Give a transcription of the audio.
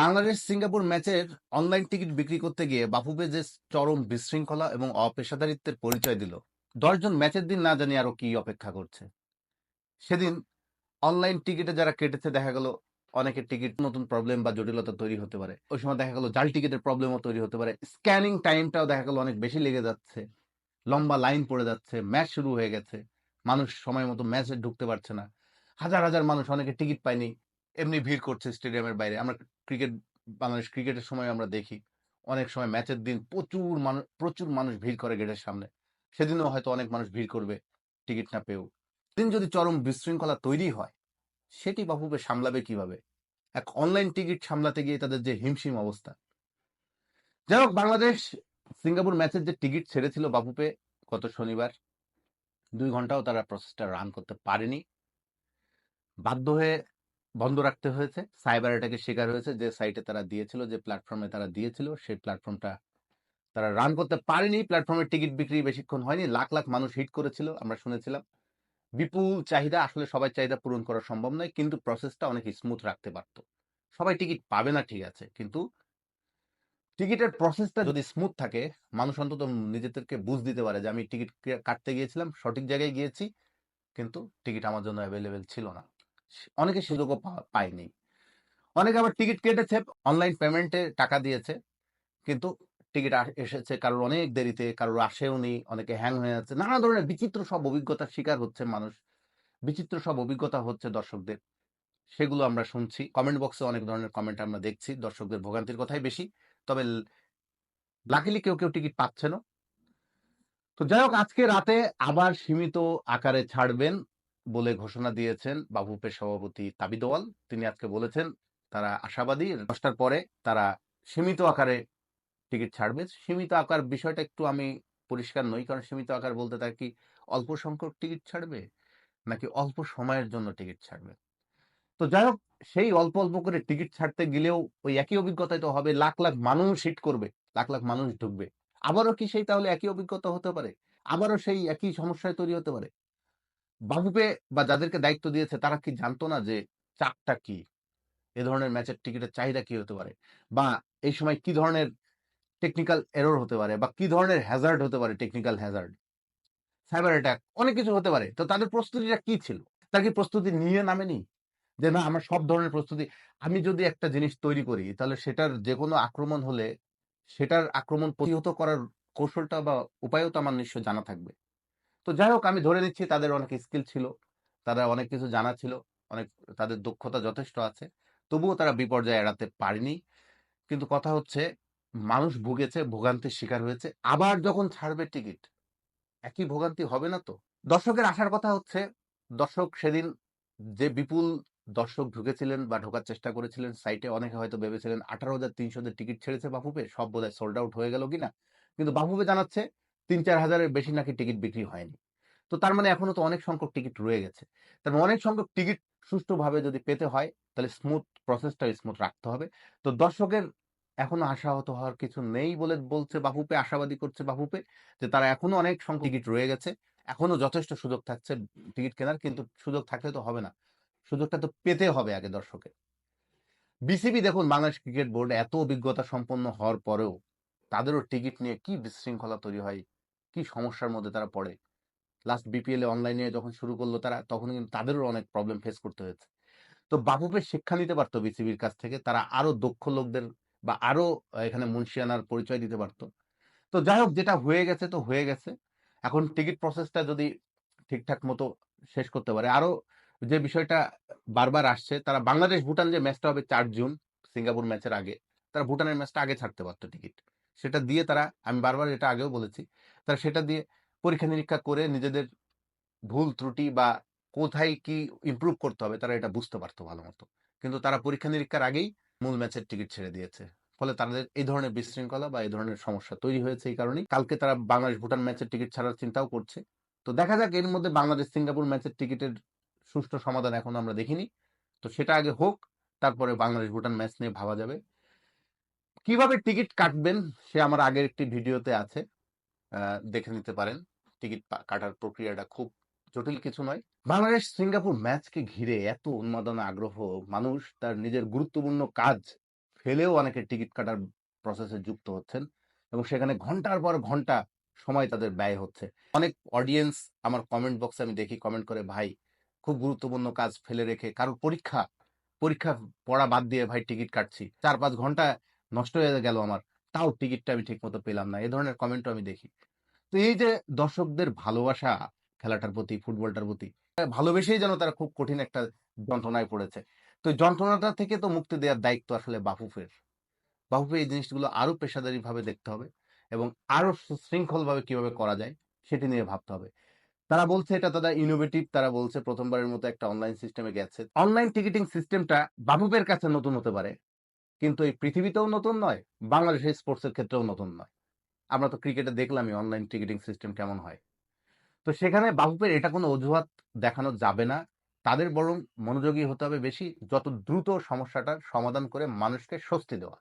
Bangladesh Singapore ম্যাচের online ticket বিক্রি করতে গিয়ে বাফুফে যে চরম বিশৃঙ্খলা এবং অপেশাদারিত্বের পরিচয় দিল দশজন ম্যাচের দিন না জানি আরও কি অপেক্ষা করছে? সেদিন অনলাইন টিকিটে যারা কেটেছে, দেখা গেল অনেকের টিকিট নতুন প্রবলেম বা জটিলতা তৈরি হতে পারে। ওই সময় দেখা গেল জাল টিকিটের প্রবলেমও তৈরি হতে পারে। স্ক্যানিং টাইমটাও দেখা গেল অনেক বেশি লেগে যাচ্ছে। লম্বা লাইন পড়ে যাচ্ছে, ম্যাচ শুরু হয়ে গেছে। মানুষ সময় মতো ম্যাচে ঢুকতে পারছে না। হাজার হাজার মানুষ অনেকে টিকিট পায়নি। এমনি ভিড় করছে স্টেডিয়ামের বাইরে। আমরা ক্রিকেট, বাংলাদেশ ক্রিকেটের সময় আমরা দেখি। অনেক সময় ম্যাচের দিন প্রচুর মানুষ প্রচুর মানুষ ভিড় করে গেটের সামনে। সেদিনও হয়তো অনেক মানুষ ভিড় করবে টিকিট না পেয়েও। দিন যদি চরম বিশৃঙ্খলা তৈরি হয়, সেটি বাফুবে সামলাবে কীভাবে? এক অনলাইন টিকিট সামলাতে গিয়ে তাদের যে হিমশিম অবস্থা। যাই হোক, বাংলাদেশ সিঙ্গাপুর ম্যাচের যে টিকিট ছেড়েছিল বাপুপে গত শনিবার, দুই ঘন্টাও তারা প্রসেসটা রান করতে পারেনি। বাধ্য হয়ে বন্ধ রাখতে হয়েছে। সাইবার অ্যাটাকের শিকার হয়েছে। যে সাইটে তারা দিয়েছিল, যে প্ল্যাটফর্মে তারা দিয়েছিল, সেই প্ল্যাটফর্মটা তারা রান করতে পারেনি। প্ল্যাটফর্মের টিকিট বিক্রি বেশিক্ষণ হয়নি। লাখ লাখ মানুষ হিট করেছিল, আমরা শুনেছিলাম। বিপুল চাহিদা, আসলে সবাই চাহিদা পূরণ করা সম্ভব নয়, কিন্তু প্রসেসটা অনেক স্মুথ রাখতে পারত। সবাই টিকিট পাবে না, ঠিক আছে, কিন্তু টিকিটের প্রসেসটা যদি স্মুথ থাকে, মানুষ অন্তত নিজেদেরকে বুঝ দিতে পারে যে আমি টিকিট কাটতে গিয়েছিলাম, সঠিক জায়গায় গিয়েছি, কিন্তু টিকিট আমার জন্য অ্যাভেলেবেল ছিল না। অনেকে সুযোগও পায়নি। অনেকে আবার টিকিট কেটেছে, অনলাইন পেমেন্টে টাকা দিয়েছে, কিন্তু টিকিট এসেছে কারোর অনেক দেরিতে, কারোর আসেও নেই অনেকে হ্যাং হয়ে যাচ্ছে। নানা ধরনের বিচিত্র সব অভিজ্ঞতার শিকার হচ্ছে মানুষ। বিচিত্র সব অভিজ্ঞতা হচ্ছে দর্শকদের। সেগুলো আমরা শুনছি। কমেন্ট বক্সে অনেক ধরনের কমেন্ট আমরা দেখছি, দর্শকদের ভোগান্তির কথাই বেশি। তবে লাকিলি কেউ কেউ টিকিট পাচ্ছে না। তো যাই হোক, আজকে রাতে আবার সীমিত আকারে ছাড়বেন। বলে ঘোষণা দিয়েছেন বাবুপের সভাপতি তাবিদওয়াল তিনি আজকে বলেছেন, তারা আশাবাদী, দশটার পরে তারা সীমিত আকারে টিকিট ছাড়বে। সীমিত আকার বিষয়টা একটু আমি পরিষ্কার নই, কারণ সীমিত আকার বলতে তার কি অল্প সংখ্যক টিকিট ছাড়বে, নাকি অল্প সময়ের জন্য টিকিট ছাড়বে? তো যাই হোক, সেই অল্প অল্প করে টিকিট ছাড়তে গেলেও ওই একই অভিজ্ঞতায় তো হবে, লাখ লাখ মানুষ হিট করবে, লাখ লাখ মানুষ ঢুকবে। আবারও কি সেই তাহলে একই অভিজ্ঞতা হতে পারে? আবারও সেই একই সমস্যায় তৈরি হতে পারে? বাহুপে বা যাদেরকে দায়িত্ব দিয়েছে, তারা কি জানতো না যে চাপটা কি? এ ধরনের ম্যাচের টিকিটের চাহিদা কি হতে পারে? বা এই সময় কি ধরনের টেকনিক্যাল এরর হতে পারে? বা কি ধরনের হ্যাজার্ড হতে পারে টেকনিক্যাল হ্যাজার্ড সাইবার অ্যাটাক অনেক কিছু হতে পারে। তো তাদের প্রস্তুতিটা কি ছিল? তার কি প্রস্তুতি নিয়ে নামেনি? যে না, আমার সব ধরনের প্রস্তুতি, আমি যদি একটা জিনিস তৈরি করি, তাহলে সেটার যে কোনো আক্রমণ হলে সেটার আক্রমণ প্রতিহত করার কৌশলটা বা উপায়ও তো আমার নিশ্চয় জানা থাকবে। তো যাই হোক আমি ধরে নিচ্ছি তাদের অনেক স্কিল ছিল, তারা অনেক কিছু জানা ছিল, অনেক তাদের দক্ষতা যথেষ্ট আছে, তবুও তারা বিপর্যয় এড়াতে পারেনি। কিন্তু কথা হচ্ছে, মানুষ ভুগেছে, ভোগান্তির শিকার হয়েছে, আবার যখন ছাড়বে টিকিট, একই ভোগান্তি হবে না তো? দর্শকের আসার কথা হচ্ছে, দর্শক সেদিন যে বিপুল দর্শক ঢুকেছিলেন বা ঢোকার চেষ্টা করেছিলেন, সাইটে অনেকে হয়তো ভেবেছিলেন, আঠারো হাজার তিনশো টিকিট ছেড়েছে বাফুপে সব বোধহয় সোল্ড আউট হয়ে গেল কিনা? কিন্তু বাফুপে জানাচ্ছে তিন চার হাজারের বেশি নাকি টিকিট বিক্রি হয়নি। তো তার মানে এখনও তো অনেক সংখ্যক টিকিট রয়ে গেছে। তার মানে অনেক সংখ্যক টিকিট সুষ্ঠুভাবে যদি পেতে হয়, তাহলে স্মুথ প্রসেসটা স্মুথ রাখতে হবে। তো দর্শকের এখনও আশাহত হওয়ার কিছু নেই বলে বলছে বাহুপে আশাবাদী করছে বাহুপে যে তারা এখনও অনেক সংখ্যক টিকিট রয়ে গেছে। এখনও যথেষ্ট সুযোগ থাকছে টিকিট কেনার, কিন্তু সুযোগ থাকলে তো হবে না। সুযোগটা তো পেতে হবে আগে দর্শকের। বিসিবি দেখুন, বাংলাদেশ ক্রিকেট বোর্ড এত অভিজ্ঞতা সম্পন্ন হওয়ার পরেও তাদেরও টিকিট নিয়ে কি বিশৃঙ্খলা তৈরি হয় কি সমস্যার মধ্যে তারা পড়ে? লাস্ট বিপিএল অনলাইনে যখন শুরু করল তারা, তখন কিন্তু তাদেরও অনেক প্রবলেম ফেস করতে হয়েছে। তো বাফুফের শিক্ষা নিতে পারতো বিসিবির কাছ থেকে, তারা আরও দক্ষ লোকদের বা আরও এখানে মুন্সিয়ানার পরিচয় দিতে পারতো। তো যাই হোক, যেটা হয়ে গেছে তো হয়ে গেছে। এখন টিকিট প্রসেসটা যদি ঠিকঠাক মতো শেষ করতে পারে, আরও যে বিষয়টা বারবার আসছে, তারা বাংলাদেশ ভুটান যে ম্যাচটা হবে চার জুন সিঙ্গাপুর ম্যাচের আগে, তারা ভুটানের ম্যাচটা আগে ছাড়তে পারতো টিকিট সেটা দিয়ে তারা, আমি বারবার এটা আগেও বলেছি, তারা সেটা দিয়ে পরীক্ষা নিরীক্ষা করে নিজেদের ভুল, ত্রুটি বা কোথায় কি ইম্প্রুভ করতে হবে তারা এটা বুঝতে পারতো ভালো মতো। কিন্তু তারা পরীক্ষা নিরীক্ষার আগেই মূল ম্যাচের টিকিট ছেড়ে দিয়েছে। ফলে তাদের এই ধরনের বিশৃঙ্খলা বা এই ধরনের সমস্যা তৈরি হয়েছে এই কারণেই। কালকে তারা বাংলাদেশ ভুটান ম্যাচের টিকিট ছাড়ার চিন্তাও করছে। তো দেখা যাক এর মধ্যে বাংলাদেশ সিঙ্গাপুর ম্যাচের টিকিটের সুষ্ঠু সমাধান এখন আমরা দেখিনি। তো সেটা আগে হোক, তারপরে বাংলাদেশ ভুটান ম্যাচ নিয়ে ভাবা যাবে। কীভাবে টিকিট কাটবেন সে আমার আগের একটি ভিডিওতে আছে। দেখে নিতে পারেন। টিকিট কাটার প্রক্রিয়াটা খুব জটিল কিছু নয়। বাংলাদেশ সিঙ্গাপুর ম্যাচকে ঘিরে এত উন্মাদনা, আগ্রহ, মানুষ তার নিজের গুরুত্বপূর্ণ কাজ ফেলেও অনেকে টিকিট কাটার প্রসেসে যুক্ত হচ্ছেন এবং সেখানে ঘণ্টার পর ঘণ্টা সময় তাদের ব্যয় হচ্ছে। অনেক অডিয়েন্স আমার কমেন্ট বক্সে আমি দেখি কমেন্ট করে, ভাই, খুব গুরুত্বপূর্ণ কাজ ফেলে রেখে, কারোর পরীক্ষা পরীক্ষা পড়া বাদ দিয়ে ভাই টিকিট কাটছি। চার পাঁচ ঘণ্টা নষ্ট হয়ে গেল আমার। তাও টিকিটটা আমি ঠিক মতো পেলাম না। এ ধরনের কমেন্টও আমি দেখি। তো এই যে দর্শকদের ভালোবাসা খেলাটার প্রতি, ফুটবলটার প্রতি, ভালোবেসেই যেন তারা খুব কঠিন একটা যন্ত্রণায় পড়েছে। তো যন্ত্রণাটা থেকে তো মুক্তি দেওয়ার দায়িত্ব আসলে বাফুফের। বাফুফে এই জিনিসগুলো আরও পেশাদারি ভাবে দেখতে হবে এবং আরও সুশৃঙ্খল ভাবে কীভাবে করা যায় সেটি নিয়ে ভাবতে হবে। তারা বলছে এটা তারা ইনোভেটিভ তারা বলছে প্রথমবারের মতো একটা অনলাইন সিস্টেমে গেছে। অনলাইন টিকিটিং সিস্টেমটা বাফুফের কাছে নতুন হতে পারে। কিন্তু এই পৃথিবীতেও নতুন নয় বাংলাদেশের স্পোর্টসের ক্ষেত্রেও নতুন নয়। আমরা তো ক্রিকেটে দেখলামই অনলাইন টিকিটিং সিস্টেম কেমন হয়। তো সেখানে বাফুফের এটা কোনো অজুহাত দেখানো যাবে না। তাদের বরং মনোযোগী হতে হবে বেশি, যত দ্রুত সমস্যাটার সমাধান করে মানুষকে স্বস্তি দেওয়া।